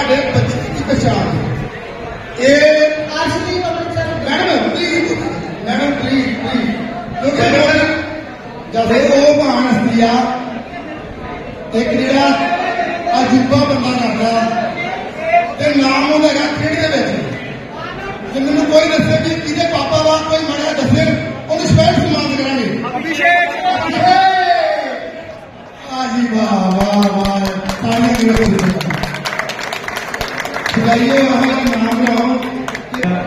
ਤੁਹਾਡੇ ਬੱਚੇ ਦੀ ਪਛਾਣ। ਇਹ Arshdeep Amritsar madam please madam please please ਕਿਉਂਕਿ ਜਦੋਂ ਉਹ ਭਾਣ ਹਸਤੀ ਆ ਇੱਕ ਜਿਹੜਾ ਅਜੂਬਾ ਬੰਦਾ ਕਰਦਾ ਤੇ ਨਾਮ ਉਹਦਾ ਹੈਗਾ ਖੇਡ ਦੇ ਵਿੱਚ। ਜੇ ਮੈਨੂੰ ਕੋਈ ਦੱਸੇ ਵੀ ਕਿਹਦੇ ਪਾਪਾ ਵਾ ਕੋਈ ਮੜਿਆ ਦੱਸੇ ਉਹਨੂੰ ਸਪੈਸ਼ਲ ਸਨਮਾਨ ਕਰਾਂਗੇ। ਅਭਿਸ਼ੇਕ ਆਜੀ ਵਾਹ ਵਾਹ ਵਾਹ। ਤਾਲੀ ਦਿਓ ਸਿਖਾਈਏ ਉਹ ਨਾਮ ਲਓ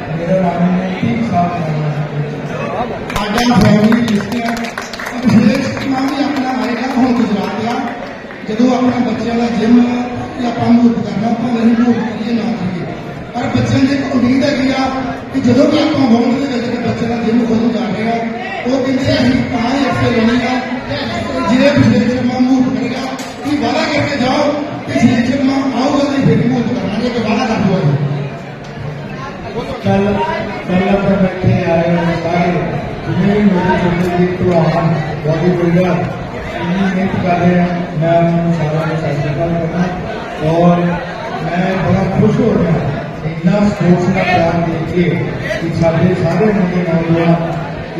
ਮੇਰਾ ਨਾਮ ਹੈ ਠੀਕ ਸਾਹਿਬ ਸਾਡਾ ਫੈਮਿਲੀ ਲਿਸਟ ਹੈ ਨਾਮ ਵੀ ਆਪਣਾ ਆਏਗਾ ਹੁਣ ਗੁਜਰਾਤ ਆ ਜਦੋਂ ਆਪਣੇ ਬੱਚਿਆਂ ਦਾ ਜਿਮ ਕਿ ਆਪਾਂ ਨੂੰ ਕਰਨਾ ਆਪਾਂ ਨਹੀਂ ਨੂੰ ਕਰੀਏ ਨਾ ਕਰੀਏ ਪਰ ਬੱਚਿਆਂ ਦੀ ਇੱਕ ਉਮੀਦ ਹੈਗੀ ਆ ਕਿ ਜਦੋਂ ਵੀ ਆਪਾਂ ਹੋਣ ਦੇ ਵਿੱਚ ਕਿ ਬੱਚੇ ਦਾ ਜਿਮ ਖੋਲ੍ਹਣ ਜਾ ਰਹੇ ਆ ਉਹ ਕਹਿੰਦੇ ਅਸੀਂ ਤਾਂ ਹੀ ਇੱਥੇ ਲੈਣੀ ਆ ਜਿਹੜੇ ਅਭਿਸ਼ੇਕ ਮੇਰੇ ਭਲਵਾਨ ਬਾਡੀ ਬਿਲਡਰ ਇੰਨੀ ਮਿਹਨਤ ਕਰ ਰਹੇ ਆ ਮੈਂ ਉਹਨਾਂ ਨੂੰ ਸਾਰਿਆਂ ਨੂੰ ਸਤਿ ਸ਼੍ਰੀ ਅਕਾਲ ਕਰਨਾ ਔਰ ਮੈਂ ਬੜਾ ਖੁਸ਼ ਹੋ ਰਿਹਾ ਇੰਨਾ ਸਪੋਰਟਸ ਦਾ ਪਿਆਰ ਦੇਖ ਕੇ ਕਿ ਸਾਡੇ ਸਾਰੇ ਮੁੰਡੇ ਨੌਜਵਾਨ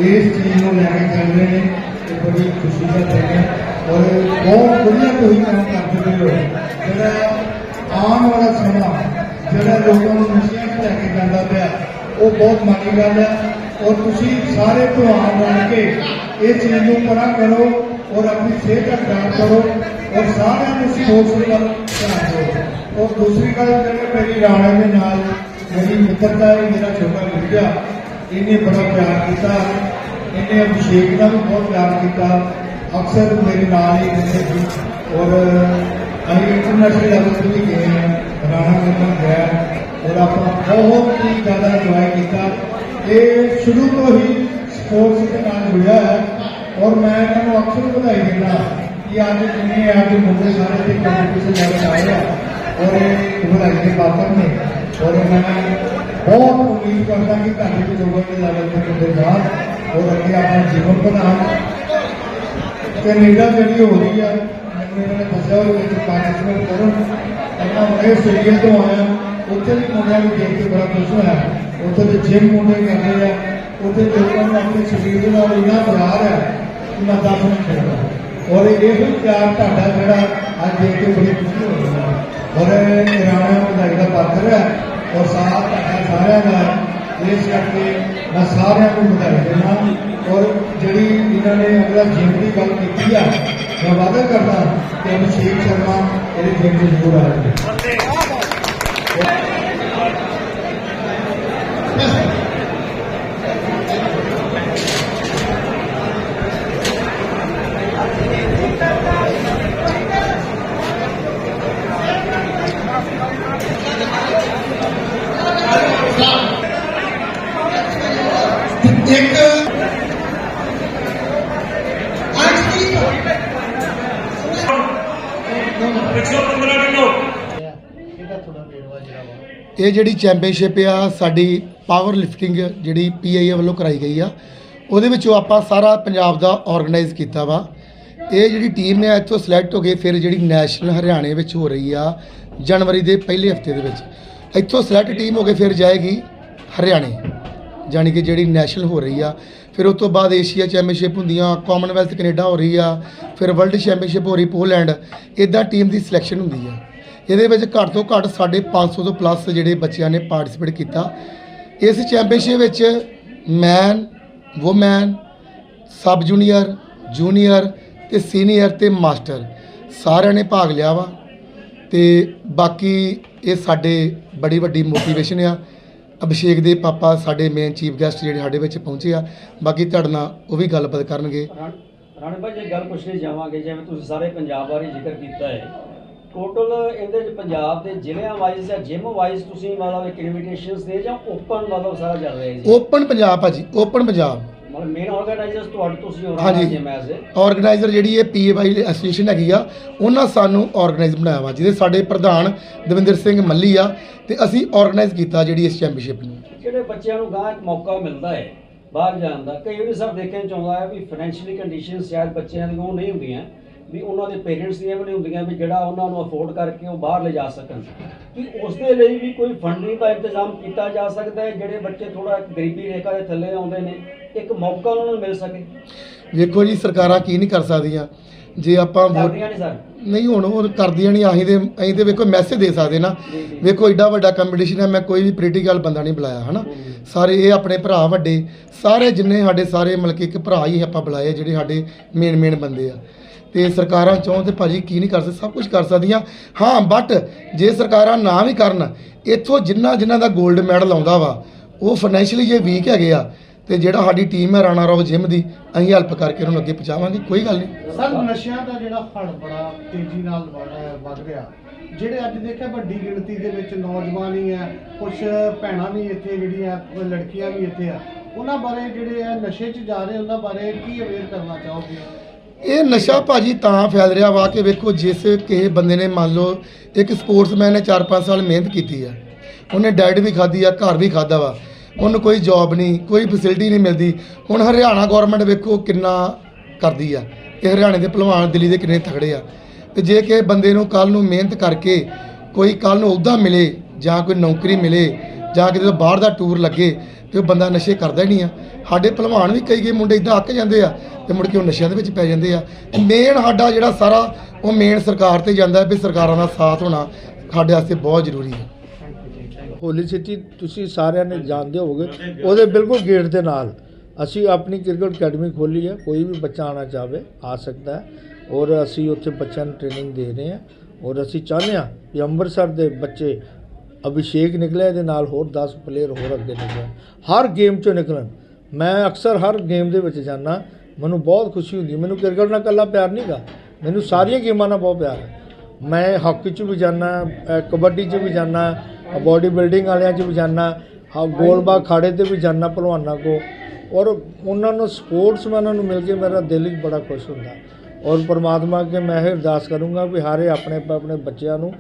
ਇਸ ਚੀਜ਼ ਨੂੰ ਲੈ ਕੇ ਚੱਲ ਰਹੇ ਨੇ ਤੇ ਬੜੀ ਖੁਸ਼ੀ ਦਾ ਦਿਨ ਹੈ ਔਰ ਬਹੁਤ ਵਧੀਆ ਤੁਸੀਂ ਕੰਮ ਕਰਦੇ ਹੋ ਜਿਹੜਾ ਆਉਣ ਵਾਲਾ ਸਮਾਂ, ਜਿਹੜਾ ਲੋਕਾਂ ਨੂੰ ਨਸ਼ਿਆਂ 'ਚ ਲੈ ਕੇ ਜਾਂਦਾ ਪਿਆ ਉਹ ਬਹੁਤ ਮਾੜੀ ਗੱਲ ਹੈ ਔਰ ਤੁਸੀਂ ਸਾਰੇ ਭਲਵਾਨ ਬਣ ਕੇ ਇਹ ਚੀਜ਼ ਨੂੰ ਪਰਾਂ ਕਰੋ ਔਰ ਆਪਣੀ ਸਿਹਤ ਦਾ ਖਿਆਲ ਕਰੋ ਔਰ ਸਾਰਿਆਂ ਨੂੰ ਸਪੋਰਟਸ ਵੱਲ ਧਿਆਨ ਦਿਓ ਔਰ ਦੂਸਰੀ ਗੱਲ ਜਿਹੜੀ ਮੇਰੀ ਰਾਣੇ ਦੇ ਨਾਲ ਮੇਰੀ ਮਿੱਤਰਤਾ ਹੈ ਮੇਰਾ ਛੋਟਾ ਵੀਰਾ ਇਹਨੇ ਬੜਾ ਪਿਆਰ ਕੀਤਾ ਇਹਨੇ ਅਭਿਸ਼ੇਕ ਦਾ ਵੀ ਬਹੁਤ ਪਿਆਰ ਕੀਤਾ ਅਕਸਰ ਮੇਰੇ ਨਾਲ ਹੀ ਰਹਿੰਦੇ ਸੀ ਔਰ ਅਸੀਂ ਇੰਟਰਨੈਸ਼ਨਲ ਲੈਵਲ ਤੇ ਵੀ ਬਹੁਤ ਹੀ ਜ਼ਿਆਦਾ ਇੰਜੋਏ ਕੀਤਾ ਇਹ ਸ਼ੁਰੂ ਤੋਂ ਹੀ ਸਪੋਰਟਸ ਦੇ ਨਾਲ ਜੁੜਿਆ ਹੈ ਔਰ ਮੈਂ ਇਹਨਾਂ ਨੂੰ ਅਕਸਰ ਵਧਾਈ ਦਿੰਦਾ ਕਿ ਅੱਜ ਜਿੰਨੇ ਅੱਜ ਮੁੰਡੇ ਸਾਰੇ ਤੇ ਕੰਪੀਟੀਸ਼ਨ ਲੈਵਲ ਆਏ ਆ ਔਰ ਇਹ ਵਧਾਈ ਦੇ ਪਾਤਰ ਨੇ ਔਰ ਮੈਂ ਬਹੁਤ ਉਮੀਦ ਕਰਦਾ ਕਿ ਤੁਹਾਡੇ ਵੀ ਲੋਕਾਂ ਦੇ ਲੈਵਲ ਤੇ ਮੁੰਡੇ ਜਾਣ ਔਰ ਅੱਗੇ ਆਪਣਾ ਜੀਵਨ ਬਣਾਉਣ ਕੈਨੇਡਾ ਜਿਹੜੀ ਹੋ ਰਹੀ ਆ ਮੈਨੂੰ ਇਹਨਾਂ ਨੇ ਦੱਸਿਆ ਉਹ ਵਿੱਚ ਪਾਰਟਿਸਿਪੇਟ ਕਰਨ ਆਪਾਂ ਉੱਥੇ ਵੀ ਮੁੰਡਿਆਂ ਨੂੰ ਦੇਖ ਕੇ ਬੜਾ ਖੁਸ਼ ਹੋਇਆ। ਉੱਥੇ ਦੇ ਜਿਮ ਮੁੰਡੇ ਕਰਦੇ ਆ। ਉੱਥੇ ਲੋਕਾਂ ਨੂੰ ਆਪਣੇ ਸਰੀਰ ਦੇ ਨਾਲ ਇੰਨਾ ਪਿਆਰ ਹੈ ਕਿ ਮੈਂ ਦੱਸ ਨਹੀਂ ਸਕਦਾ। ਔਰ ਇਹ ਵੀ ਪਿਆਰ ਤੁਹਾਡਾ ਜਿਹੜਾ ਅੱਜ ਦੇਖ ਕੇ ਬੜੀ ਖੁਸ਼ੀ ਹੋ ਰਹੀ ਹੈ। ਔਰ ਇਹ ਰਾਣਾ ਵਧਾਈ ਦਾ ਪਾਤਰ ਹੈ ਔਰ ਸਾਥ ਤੁਹਾਡਾ ਸਾਰਿਆਂ ਦਾ ਇਸ ਕਰਕੇ ਮੈਂ ਸਾਰਿਆਂ ਨੂੰ ਵਧਾਈ ਦਿੰਦਾ ਔਰ ਜਿਹੜੀ ਇਹਨਾਂ ਨੇ ਅਗਲਾ ਜਿਮ ਦੀ ਗੱਲ ਕੀਤੀ ਆ, ਮੈਂ ਵਾਅਦਾ ਕਰਦਾ ਕਿ ਅਭਿਸ਼ੇਕ ਸ਼ਰਮਾ ਇਹਦੇ ਜਿਮ ਤੇ ਜ਼ਰੂਰ ਆਣਗੇ ਇੱਕ ਇਹ ਜਿਹੜੀ ਚੈਂਪੀਅਨਸ਼ਿਪ ਆ, ਸਾਡੀ ਪਾਵਰ ਲਿਫਟਿੰਗ ਜਿਹੜੀ ਪੀਆਈਏ ਵੱਲੋਂ ਕਰਾਈ ਗਈ ਆ, ਉਹਦੇ ਵਿੱਚੋਂ ਆਪਾਂ ਸਾਰਾ ਪੰਜਾਬ ਦਾ ਆਰਗੇਨਾਈਜ਼ ਕੀਤਾ ਵਾ। ਇਹ ਜਿਹੜੀ ਟੀਮ ਨੇ ਇੱਥੋਂ ਸਿਲੈਕਟ ਹੋ ਕੇ ਫਿਰ ਜਿਹੜੀ ਨੈਸ਼ਨਲ ਹਰਿਆਣੇ ਵਿੱਚ ਹੋ ਰਹੀ ਆ, ਜਨਵਰੀ ਦੇ ਪਹਿਲੇ ਹਫ਼ਤੇ ਦੇ ਵਿੱਚ। ਇੱਥੋਂ ਸਿਲੈਕਟ ਟੀਮ ਹੋ ਕੇ ਫਿਰ ਜਾਏਗੀ ਹਰਿਆਣੇ, ਜਾਣੀ ਕਿ ਜਿਹੜੀ ਨੈਸ਼ਨਲ ਹੋ ਰਹੀ ਆ। ਫਿਰ ਉਸ ਤੋਂ ਬਾਅਦ ਏਸ਼ੀਆ ਚੈਂਪੀਅਨਸ਼ਿਪ ਹੁੰਦੀਆਂ ਕਾਮਨਵੈਲਥ ਕੈਨੇਡਾ ਹੋ ਰਹੀ ਆ, ਫਿਰ ਵਰਲਡ ਚੈਂਪੀਅਨਸ਼ਿਪ ਹੋ ਰਹੀ ਪੋਲੈਂਡ ਇਦਾਂ ਟੀਮ ਦੀ ਸਿਲੈਕਸ਼ਨ ਹੁੰਦੀ ਆ। ਇਹਦੇ ਵਿੱਚ ਘੱਟ ਤੋਂ ਘੱਟ ਸਾਡੇ 500 ਤੋਂ ਪਲੱਸ ਜਿਹੜੇ ਬੱਚਿਆਂ ਨੇ ਪਾਰਟਿਸਿਪੇਟ ਕੀਤਾ। ਇਸ ਚੈਂਪੀਅਨਸ਼ਿਪ ਵਿੱਚ man woman sub junior junior ਤੇ ਸੀਨੀਅਰ ਤੇ ਮਾਸਟਰ ਸਾਰਿਆਂ ਨੇ ਭਾਗ ਲਿਆ ਵਾ। ਤੇ ਬਾਕੀ ਇਹ ਸਾਡੇ ਬੜੀ ਵੱਡੀ ਮੋਟੀਵੇਸ਼ਨ ਆ। ਅਭਿਸ਼ੇਕ ਦੇ ਪਾਪਾ ਸਾਡੇ ਮੇਨ ਚੀਫ ਗੈਸਟ ਜਿਹੜੇ ਸਾਡੇ ਵਿੱਚ ਪਹੁੰਚੇ ਆ। ਬਾਕੀ ਤੁਹਾਡੇ ਨਾਲ ਉਹ ਵੀ ਗੱਲਬਾਤ ਕਰਨਗੇ। ਰਾਣੇ ਭਾਈ ਜੇ ਗੱਲ ਪੁੱਛਣੀ ਚਾਹਾਂਗੇ ਜਿਵੇਂ ਤੁਸੀਂ ਸਾਰੇ ਪੰਜਾਬ ਬਾਰੇ ਜ਼ਿਕਰ ਕੀਤਾ ਹੈ ਟੋਟਲ ਇਹਦੇ ਚ ਪੰਜਾਬ ਦੇ ਜ਼ਿਲ੍ਹਿਆਂ ਵਾਈਜ਼ ਜਾਂ ਜਿਮ ਵਾਈਜ਼ ਤੁਸੀਂ ਮਤਲਬ ਇੱਕ ਇਨਵੀਟੇਸ਼ਨਸ ਦੇ ਜਾਂ ਓਪਨ ਮਤਲਬ ਸਾਰਾ ਚੱਲ ਰਿਹਾ ਜੀ। ਓਪਨ ਪੰਜਾਬ ਭਾਜੀ ਓਪਨ ਪੰਜਾਬ। ਮਤਲਬ ਮੇਨ ਆਰਗੇਨਾਈਜ਼ਰਸ ਤੁਹਾਡੇ ਤੁਸੀਂ ਹੋ ਹਾਂਜੀ। ਜਿਮ ਐਜ਼ ਆਰਗੇਨਾਈਜ਼ਰ ਜਿਹੜੀ ਇਹ ਪੀਏਵਾਈ ਐਸੋਸੀਏਸ਼ਨ ਹੈਗੀ ਆ ਉਹਨਾਂ ਸਾਨੂੰ ਆਰਗੇਨਾਈਜ਼ ਬਣਾਇਆ ਵਾ ਜਿਹਦੇ ਸਾਡੇ ਪ੍ਰਧਾਨ ਦਵਿੰਦਰ ਸਿੰਘ ਮੱਲੀ ਆ ਤੇ ਅਸੀਂ ਆਰਗੇਨਾਈਜ਼ ਕੀਤਾ ਜਿਹੜੀ ਇਸ ਚੈਂਪੀਅਨਸ਼ਿਪ ਨੂੰ। ਜਿਹੜੇ ਬੱਚਿਆਂ ਨੂੰ ਗਾਂ ਇੱਕ ਮੌਕਾ ਮਿਲਦਾ ਹੈ ਬਾਹਰ ਜਾਣ ਦਾ ਕਈ ਵਾਰੀ ਸਭ ਦੇਖਣ ਚ ਆਉਂਦਾ ਹੈ ਵੀ ਫਾਈਨੈਂਸ਼ੀਅਲੀ ਕੰਡੀਸ਼ਨ ਸ਼ਾਇਦ ਬੱਚਿਆਂ ਦੀ ਉਹ ਨਹੀਂ ਹੁੰਦੀਆਂ। ਵੀ ਉਹਨਾਂ ਦੇ ਪੇਰੈਂਟਸ ਦੀਆਂ ਵੀ ਨਹੀਂ ਹੁੰਦੀਆਂ ਵੀ ਜਿਹੜਾ ਉਹਨਾਂ ਨੂੰ ਅਫੋਰਡ ਕਰਕੇ ਉਹ ਬਾਹਰ ਲੈ ਜਾ ਸਕਣ। ਕਿ ਉਸ ਦੇ ਲਈ ਵੀ ਕੋਈ ਫੰਡਿੰਗ ਦਾ ਇੰਤਜ਼ਾਮ ਕੀਤਾ ਜਾ ਸਕਦਾ ਹੈ ਜਿਹੜੇ ਬੱਚੇ ਥੋੜਾ ਗਰੀਬੀ ਰੇਖਾ ਦੇ ਥੱਲੇ ਆਉਂਦੇ ਨੇ ਇੱਕ ਮੌਕਾ ਉਹਨਾਂ ਨੂੰ ਮਿਲ ਸਕੇ। ਵੇਖੋ ਜੀ ਸਰਕਾਰਾਂ ਕੀ ਨਹੀਂ ਕਰ ਸਕਦੀਆਂ? ਜੇ ਆਪਾਂ ਕਰਦੀਆਂ ਨਹੀਂ ਸਰ। ਨਹੀਂ ਹੁਣ ਉਹ ਕਰਦੀਆਂ ਨਹੀਂ ਆਹੀਂ ਦੇ ਅਸੀਂ ਤੇ ਵੇਖੋ ਮੈਸੇਜ ਦੇ ਸਕਦੇ ਨਾ। ਵੇਖੋ ਐਡਾ ਵੱਡਾ ਕੰਪੀਟੀਸ਼ਨ ਹੈ ਮੈਂ ਕੋਈ ਵੀ ਪੋਲੀਟੀਕਲ ਬੰਦਾ ਨਹੀਂ ਬੁਲਾਇਆ ਹਨਾ? ਸਾਰੇ ਇਹ ਆਪਣੇ ਭਰਾ ਵੱਡੇ ਸਾਰੇ ਜਿੰਨੇ ਸਾਡੇ ਸਾਰੇ ਮਤਲਬ ਕਿ ਇੱਕ ਭਰਾ ਹੀ ਆਪਾਂ ਬੁਲਾਏ ਜਿਹੜੇ ਸਾਡੇ ਮੇਨ ਮੇਨ ਬੰਦੇ ਆ। ਤੇ ਸਰਕਾਰਾਂ ਚਾਹੁੰ ਤੇ ਭਾਜੀ ਕੀ ਨਹੀਂ ਕਰ ਸਕਦੀ, ਸਭ ਕੁਝ ਕਰ ਸਕਦੀਆਂ। ਹਾਂ ਬਟ ਜੇ ਸਰਕਾਰਾਂ ਨਾ ਵੀ ਕਰਨ, ਇੱਥੋਂ ਜਿੰਨਾ ਜਿਨ੍ਹਾਂ ਦਾ 골ਡ ਮੈਡਲ ਆਉਂਦਾ ਵਾ, ਉਹ ਫਾਈਨੈਂਸ਼ੀਅਲੀ ਜੇ ਵੀਕ ਹੈਗੇ ਆ, ਤੇ ਜਿਹੜਾ ਸਾਡੀ ਟੀਮ ਹੈ ਰਾਣਾ ਰੋਵ ਜਿਮ ਦੀ, ਅਸੀਂ ਹੈਲਪ ਕਰਕੇ ਉਹਨਾਂ ਅੱਗੇ ਪਹੁੰਚਾਵਾਂਗੇ, ਕੋਈ ਗੱਲ ਨਹੀਂ। ਸਰ, ਨਸ਼ਿਆਂ ਦਾ ਜਿਹੜਾ ਹੜ ਬੜਾ ਤੇਜ਼ੀ ਨਾਲ ਵੱਧ ਰਿਹਾ ਜਿਹੜੇ ਅੱਜ ਦੇਖਿਆ ਵੱਡੀ ਗਿਣਤੀ ਦੇ ਵਿੱਚ ਨੌਜਵਾਨ ਹੀ ਆ ਕੁਝ ਭੈਣਾਂ ਵੀ ਇੱਥੇ ਜਿਹੜੀਆਂ ਲੜਕੀਆਂ ਵੀ ਇੱਥੇ ਆ, ਉਹਨਾਂ ਬਾਰੇ ਜਿਹੜੇ ਆ ਨਸ਼ੇ 'ਚ ਜਾ ਰਹੇ, ਉਹਨਾਂ ਬਾਰੇ ਕੀ ਅਵੇਅਰ ਕਰਨਾ ਚਾਹੋਗੇ? ਇਹ ਨਸ਼ਾ ਭਾਜੀ ਤਾਂ ਫੈਲ ਰਿਹਾ ਵਾ ਕਿ ਵੇਖੋ, ਜਿਸ ਕਿਸੇ ਬੰਦੇ ਨੇ ਮੰਨ ਲਓ, ਇੱਕ ਸਪੋਰਟਸਮੈਨ ਨੇ 4-5 ਸਾਲ ਮਿਹਨਤ ਕੀਤੀ ਆ। ਉਹਨੇ ਡਾਈਟ ਵੀ ਖਾਧੀ ਆ, ਘਰ ਵੀ ਖਾਦਾ ਵਾ। ਉਹਨੂੰ ਕੋਈ ਜੌਬ ਨਹੀਂ, ਕੋਈ ਫੈਸਿਲਿਟੀ ਨਹੀਂ ਮਿਲਦੀ। ਹੁਣ ਹਰਿਆਣਾ ਗਵਰਨਮੈਂਟ ਵੇਖੋ ਕਿੰਨਾ ਕਰਦੀ ਆ ਕਿ ਹਰਿਆਣੇ ਦੇ ਭਲਵਾਨ ਦਿੱਲੀ ਦੇ ਕਿੰਨੇ ਤਕੜੇ ਆ। ਤੇ ਜੇ ਕਿਸੇ ਬੰਦੇ ਨੂੰ ਕੱਲ ਨੂੰ ਮਿਹਨਤ ਕਰਕੇ ਕੋਈ ਕੱਲ ਨੂੰ ਅਹੁਦਾ ਮਿਲੇ ਜਾਂ ਕੋਈ ਨੌਕਰੀ ਮਿਲੇ ਜਾਂ ਕਿਤੇ ਬਾਹਰ ਦਾ ਟੂਰ ਲੱਗੇ ਤੇ ਉਹ ਬੰਦਾ ਨਸ਼ੇ ਕਰਦਾ ਹੀ ਨਹੀਂ ਆ। ਸਾਡੇ ਭਲਵਾਨ ਵੀ ਕਈ ਕਈ ਮੁੰਡੇ ਇਦਾਂ ਅੱਕ ਜਾਂਦੇ ਆ ਤੇ ਮੁੜ ਕੇ ਉਹ ਨਸ਼ਿਆਂ ਦੇ ਵਿੱਚ ਪੈ ਜਾਂਦੇ ਆ। ਮੇਨ ਸਾਡਾ ਜਿਹੜਾ ਸਾਰਾ, ਉਹ ਮੇਨ ਸਰਕਾਰ ਤੇ ਜਾਂਦਾ ਵੀ ਸਰਕਾਰਾਂ ਦਾ ਸਾਥ ਹੋਣਾ ਸਾਡੇ ਵਾਸਤੇ ਬਹੁਤ ਜ਼ਰੂਰੀ ਹੈ ਹੋਲੀ ਸਿਟੀ ਤੁਸੀਂ ਸਾਰਿਆਂ ਨੇ ਜਾਣਦੇ ਹੋਵੋਗੇ, ਉਹਦੇ ਬਿਲਕੁਲ ਗੇਟ ਦੇ ਨਾਲ। ਅਸੀਂ ਆਪਣੀ ਕ੍ਰਿਕਟ ਅਕੈਡਮੀ ਖੋਲੀ ਹੈ ਕੋਈ ਵੀ ਬੱਚਾ ਆਣਾ ਚਾਹਵੇ, ਆ ਸਕਦਾ ਹੈ। ਔਰ ਅਸੀਂ ਉੱਥੇ ਬੱਚਿਆਂ ਨੂੰ ਟ੍ਰੇਨਿੰਗ ਦੇ ਰਹੇ ਹਾਂ। ਔਰ ਅਸੀਂ ਚਾਹੁੰਦੇ ਹਾਂ ਕਿ ਅੰਮ੍ਰਿਤਸਰ ਦੇ ਬੱਚੇ ਅਭਿਸ਼ੇਕ ਨਿਕਲਿਆ, ਇਹਦੇ ਨਾਲ ਹੋਰ 10 ਪਲੇਅਰ ਹੋਰ ਅੱਗੇ ਨਿਕਲਣ ਹਰ ਗੇਮ ਚੋਂ ਨਿਕਲਣ। ਮੈਂ ਅਕਸਰ ਹਰ ਗੇਮ ਦੇ ਵਿੱਚ ਜਾਂਦਾ। ਮੈਨੂੰ ਬਹੁਤ ਖੁਸ਼ੀ ਹੁੰਦੀ। ਮੈਨੂੰ ਕ੍ਰਿਕਟ ਨਾਲ ਇਕੱਲਾ ਪਿਆਰ ਨਹੀਂਗਾ ਮੈਨੂੰ ਸਾਰੀਆਂ ਗੇਮਾਂ ਨਾਲ ਬਹੁਤ ਪਿਆਰ ਹੈ। ਮੈਂ ਹਾਕੀ 'ਚ ਵੀ ਜਾਣਾ ਕਬੱਡੀ 'ਚ ਵੀ ਜਾਣਾ ਬਾਡੀ ਬਿਲਡਿੰਗ ਵਾਲਿਆਂ 'ਚ ਵੀ ਜਾਣਾ ਹਾਂ ਗੋਲਬਾਗ ਖਾੜੇ ਤੇ ਵੀ ਜਾਣਾ ਭਲਵਾਨਾਂ ਕੋ ਔਰ ਉਹਨਾਂ ਨੂੰ ਸਪੋਰਟਸਮੈਨਾਂ ਨੂੰ ਮਿਲ ਕੇ ਮੇਰਾ ਦਿਲ ਹੀ ਬੜਾ ਖੁਸ਼ ਹੁੰਦਾ। ਔਰ ਪਰਮਾਤਮਾ ਅੱਗੇ ਮੈਂ ਇਹ ਅਰਦਾਸ ਕਰੂੰਗਾ ਵੀ ਹਾਰੇ ਆਪਣੇ ਆਪਣੇ ਬੱਚਿਆਂ ਨੂੰ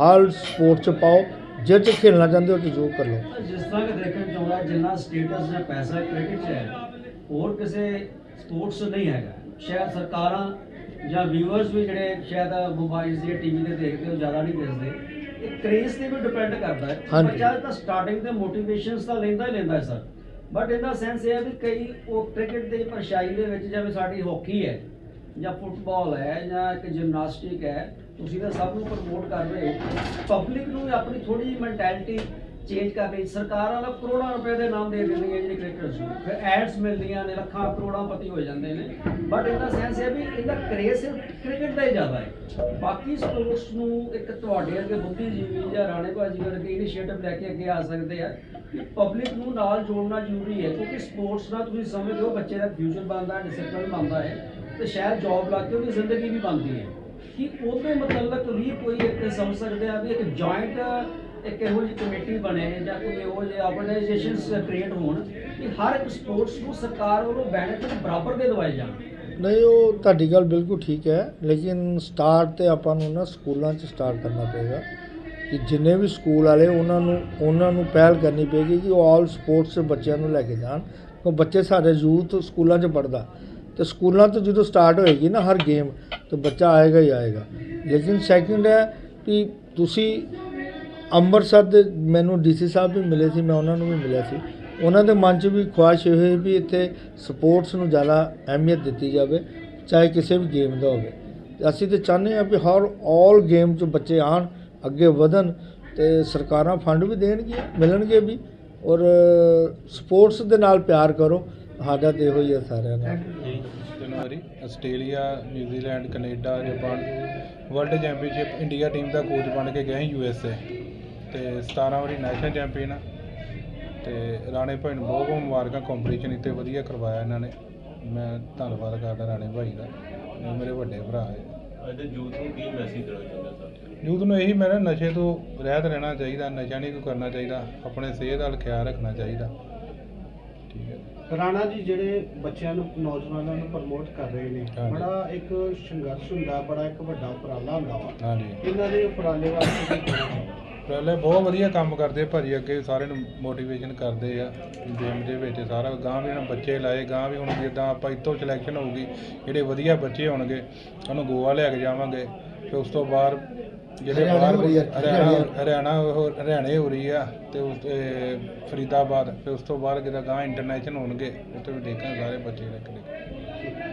ਹਰ ਸਪੋਰਟ 'ਚ ਪਾਓ। ਜਿਹ 'ਚ ਖੇਡਣਾ ਚਾਹੁੰਦੇ ਹੋ ਤੇ ਜ਼ਰੂਰ ਕਰ ਲਓ ਜਿਸ ਤਰ੍ਹਾਂ ਕਿ ਦੇਖਣ ਚ ਆਉਂਦਾ ਜਿੰਨਾ ਸਟੇਟਸ ਜਾਂ ਪੈਸਾ ਕ੍ਰਿਕਟ 'ਚ ਹੈ ਹੋਰ ਕਿਸੇ ਸਪੋਰਟਸ ਨਹੀਂ ਹੈਗਾ। ਸ਼ਾਇਦ ਸਰਕਾਰਾਂ ਜਾਂ ਵਿਊਅਰਸ ਵੀ ਜਿਹੜੇ ਸ਼ਾਇਦ ਮੋਬਾਈਲ ਜਾਂ ਟੀਵੀ ਤੇ ਦੇਖਦੇ ਹੋ ਜ਼ਿਆਦਾ ਨਹੀਂ ਦੇਖਦੇ। ਇਹ ਕ੍ਰੇਜ਼ ਤੇ ਵੀ ਡਿਪੈਂਡ ਕਰਦਾ ਹੈ। ਹਾਂਜੀ। ਬੱਚਾ ਤਾਂ ਸਟਾਰਟਿੰਗ ਤੇ ਮੋਟੀਵੇਸ਼ਨਸ ਤਾਂ ਲੈਂਦਾ ਹੀ ਲੈਂਦਾ ਹੈ ਸਰ ਬਟ ਇਹਦਾ ਸੈਂਸ ਇਹ ਹੈ ਵੀ ਕਈ ਉਹ ਕ੍ਰਿਕਟ ਦੇ ਪਰਛਾਈ ਦੇ ਵਿੱਚ ਜਿਵੇਂ ਸਾਡੀ ਹਾਕੀ ਹੈ ਜਾਂ ਫੁੱਟਬਾਲ ਹੈ ਜਾਂ ਇੱਕ ਜਿਮਨਾਸਟਿਕ ਹੈ, ਤੁਸੀਂ ਤਾਂ ਸਭ ਨੂੰ ਪ੍ਰਮੋਟ ਕਰ ਰਹੇ ਹੋ। ਪਬਲਿਕ ਨੂੰ ਵੀ ਆਪਣੀ ਥੋੜੀ ਜਿਹੀ ਮੈਂਟੈਲਿਟੀ ਚੇਂਜ ਕਰ ਰਹੀ ਸਰਕਾਰਾਂ ਦਾ ਕਰੋੜਾਂ ਰੁਪਏ ਦੇ ਨਾਮ ਦੇ ਦਿੰਦੀਆਂ ਜਿਹੜੇ ਕ੍ਰਿਕਟਰਸ ਨੂੰ। ਫਿਰ ਐਡਸ ਮਿਲਦੀਆਂ ਨੇ, ਲੱਖਾਂ, ਕਰੋੜਾਂ ਪਤੀ ਹੋ ਜਾਂਦੇ ਨੇ। ਬਟ ਇਹਦਾ ਸੈਂਸ ਹੈ ਵੀ ਇਹਦਾ ਕਰੇਜ਼ ਸਿਰਫ ਕ੍ਰਿਕਟ ਦਾ ਹੀ ਜ਼ਿਆਦਾ ਹੈ। ਬਾਕੀ ਸਪੋਰਟਸ ਨੂੰ ਇੱਕ ਤੁਹਾਡੇ ਅੱਗੇ ਬੁੱਧੀਜੀਵੀ ਜਾਂ ਰਾਣੇ ਭਾਜੀ ਵਰਗੇ ਇਨੀਸ਼ੀਏਟਿਵ ਲੈ ਕੇ ਅੱਗੇ ਆ ਸਕਦੇ ਆ। ਕਿ ਪਬਲਿਕ ਨੂੰ ਨਾਲ ਜੋੜਨਾ ਜ਼ਰੂਰੀ ਹੈ, ਕਿਉਂਕਿ ਸਪੋਰਟਸ ਨਾਲ ਤੁਸੀਂ ਸਮਝਦੇ ਹੋ ਬੱਚੇ ਦਾ ਫਿਊਚਰ ਬਣਦਾ ਡਿਸਪਲਿਨ ਬਣਦਾ ਹੈ। ਤੇ ਸ਼ਾਇਦ ਜੌਬ ਲੱਗ ਕੇ ਉਹਦੀ ਜ਼ਿੰਦਗੀ ਵੀ ਬਣਦੀ ਹੈ। ਕਿ ਉਹਦੇ ਮੁਤਲਕ ਵੀ ਕੋਈ ਇੱਕ ਸਮਝ ਸਕਦੇ ਆ ਵੀ ਇੱਕ ਜੁਆਇੰਟ ਇੱਕ ਇਹੋ ਜਿਹੀ ਕਮੇਟੀ ਬਣੇ ਜਾਂ ਕੋਈ ਇਹੋ ਜਿਹੇ ਆਰਗੇਨਾਈਜੇਸ਼ਨਸ ਕ੍ਰੀਏਟ ਹੋਣ ਕਿ ਹਰ ਇੱਕ ਸਪੋਰਟਸ ਨੂੰ ਸਰਕਾਰ ਵੱਲੋਂ ਬੈਨੀਫਿਟ ਬਰਾਬਰ ਦੇ ਦਵਾਏ ਜਾਣ? ਨਹੀਂ, ਉਹ ਤੁਹਾਡੀ ਗੱਲ ਬਿਲਕੁਲ ਠੀਕ ਹੈ, ਲੇਕਿਨ ਸਟਾਰਟ ਤੇ ਆਪਾਂ ਨੂੰ ਨਾ ਸਕੂਲਾਂ 'ਚ ਸਟਾਰਟ ਕਰਨਾ ਪਏਗਾ ਕਿ ਜਿੰਨੇ ਵੀ ਸਕੂਲ ਵਾਲੇ ਉਹਨਾਂ ਨੂੰ ਉਹਨਾਂ ਨੂੰ ਪਹਿਲ ਕਰਨੀ ਪਏਗੀ ਕਿ ਉਹ ਆਲ ਸਪੋਰਟਸ ਬੱਚਿਆਂ ਨੂੰ ਲੈ ਕੇ ਜਾਣ। ਕਿਉਂ ਬੱਚੇ ਸਾਡੇ ਯੂਥ ਸਕੂਲਾਂ 'ਚ ਪੜਦਾ ਤੇ ਸਕੂਲਾਂ ਤੋਂ ਜਦੋਂ ਸਟਾਰਟ ਹੋਏਗੀ ਨਾ ਹਰ ਗੇਮ, ਤੇ ਬੱਚਾ ਆਏਗਾ ਹੀ ਆਏਗਾ। ਲੇਕਿਨ ਸੈਕਿੰਡ ਹੈ ਕਿ ਤੁਸੀਂ ਅੰਮ੍ਰਿਤਸਰ ਦੇ ਮੈਨੂੰ ਡੀਸੀ ਸਾਹਿਬ ਵੀ ਮਿਲੇ ਸੀ, ਮੈਂ ਉਹਨਾਂ ਨੂੰ ਵੀ ਮਿਲਿਆ ਸੀ। ਉਹਨਾਂ ਦੇ ਮਨ 'ਚ ਵੀ ਖੁਆਇਸ਼ ਇਹ ਹੋਈ ਵੀ ਇੱਥੇ ਸਪੋਰਟਸ ਨੂੰ ਜ਼ਿਆਦਾ ਅਹਿਮੀਅਤ ਦਿੱਤੀ ਜਾਵੇ, ਚਾਹੇ ਕਿਸੇ ਵੀ ਗੇਮ ਦਾ ਹੋਵੇ। ਅਸੀਂ ਤੇ ਚਾਹੁੰਦੇ ਹਾਂ ਵੀ ਹਰ ਆਲ ਗੇਮ 'ਚ ਬੱਚੇ ਆਣ ਅੱਗੇ ਵਧਣ ਤੇ ਸਰਕਾਰਾਂ ਫੰਡ ਵੀ ਦੇਣਗੀਆਂ, ਮਿਲਣਗੇ ਵੀ। ਔਰ ਸਪੋਰਟਸ ਦੇ ਨਾਲ ਪਿਆਰ ਕਰੋ, ਸਾਡਾ ਤੇ ਇਹੋ ਹੀ ਹੈ ਸਾਰਿਆਂ ਦਾ। ਤਿੰਨ ਵਾਰੀ Australia New Zealand Canada Japan world championship India team ਦਾ ਕੋਚ ਬਣ ਕੇ ਗਏ ਯੂ ਐਸ ਏ ਤੇ 17 ਵਾਰੀ ਨੈਸ਼ਨਲ ਚੈਂਪੀਅਨ ਤੇ ਰਾਣੇ ਭਾਈ ਨੂੰ ਬਹੁਤ ਬਹੁਤ ਮੁਬਾਰਕਾਂ ਕੰਪੀਟੀਸ਼ਨ ਇੱਥੇ ਵਧੀਆ ਕਰਵਾਇਆ ਇਹਨਾਂ ਨੇ। ਮੈਂ ਧੰਨਵਾਦ ਕਰਦਾ ਰਾਣੇ ਭਾਈ ਦਾ ਇਹ ਮੇਰੇ ਵੱਡੇ ਭਰਾ ਹੈ। ਦੇ ਯੂਥ ਨੂੰ ਕੀ ਮੈਸੇਜ ਦੇਣਾ ਚਾਹੁੰਦੇ ਸਰ? ਯੂਥ ਨੂੰ ਇਹੀ ਮੇਰਾ ਨਸ਼ੇ ਤੋਂ ਰਹਿਤ ਰਹਿਣਾ ਚਾਹੀਦਾ ਨਸ਼ਾ ਨਹੀਂ ਕੋਈ ਕਰਨਾ ਚਾਹੀਦਾ ਆਪਣੇ ਸਿਹਤ ਵੱਲ ਖਿਆਲ ਰੱਖਣਾ ਚਾਹੀਦਾ। ਠੀਕ ਹੈ ਰਾਣਾ ਜੀ ਜਿਹੜੇ ਬੱਚਿਆਂ ਨੂੰ ਨੌਜਵਾਨਾਂ ਨੂੰ ਪ੍ਰਮੋਟ ਕਰ ਰਹੇ ਨੇ ਹਾਂਜੀ। ਬੜਾ ਇੱਕ ਸੰਘਰਸ਼ ਹੁੰਦਾ ਬੜਾ ਇੱਕ ਵੱਡਾ ਉਪਰਾਲਾ ਹੁੰਦਾ ਵਾ ਹਾਂਜੀ ਇਹਨਾਂ ਦੇ ਉਪਰਾਲੇ ਵਾਸਤੇ ਕੀ ਕਹਿਣਾ ਚਾਹੋਗੇ? ਪਹਿਲੇ ਬਹੁਤ ਵਧੀਆ ਕੰਮ ਕਰਦੇ ਆ ਭਾਜੀ ਅੱਗੇ ਸਾਰਿਆਂ ਨੂੰ ਮੋਟੀਵੇਸ਼ਨ ਕਰਦੇ ਆ ਗੇਮ ਦੇ ਵਿੱਚ ਸਾਰਾ ਗਾਂ ਵੀ ਹੁਣ ਬੱਚੇ ਲਾਏ ਗਾਂ ਵੀ ਹੁਣ ਜਿੱਦਾਂ ਆਪਾਂ ਇੱਥੋਂ ਸਿਲੈਕਸ਼ਨ ਹੋਊਗੀ ਜਿਹੜੇ ਵਧੀਆ ਬੱਚੇ ਹੋਣਗੇ ਉਹਨੂੰ ਗੋਆ ਲੈ ਕੇ ਜਾਵਾਂਗੇ ਫਿਰ ਉਸ ਤੋਂ ਬਾਅਦ ਜਿਹੜੇ ਹਰਿਆਣਾ ਬਾਹਰ ਹਰਿਆਣਾ ਹਰਿਆਣਾ ਹਰਿਆਣੇ ਹੋ ਰਹੀ ਆ ਤੇ ਉਸ ਤੇ ਫਰੀਦਾਬਾਦ ਫਿਰ ਉਸ ਤੋਂ ਬਾਅਦ ਜਦੋਂ ਗਾਂ ਇੰਟਰਨੈਸ਼ਨਲ ਹੋਣਗੇ ਉੱਥੇ ਵੀ ਦੇਖਾਂਗੇ ਸਾਰੇ ਬੱਚੇ ਨਿਕਲੇ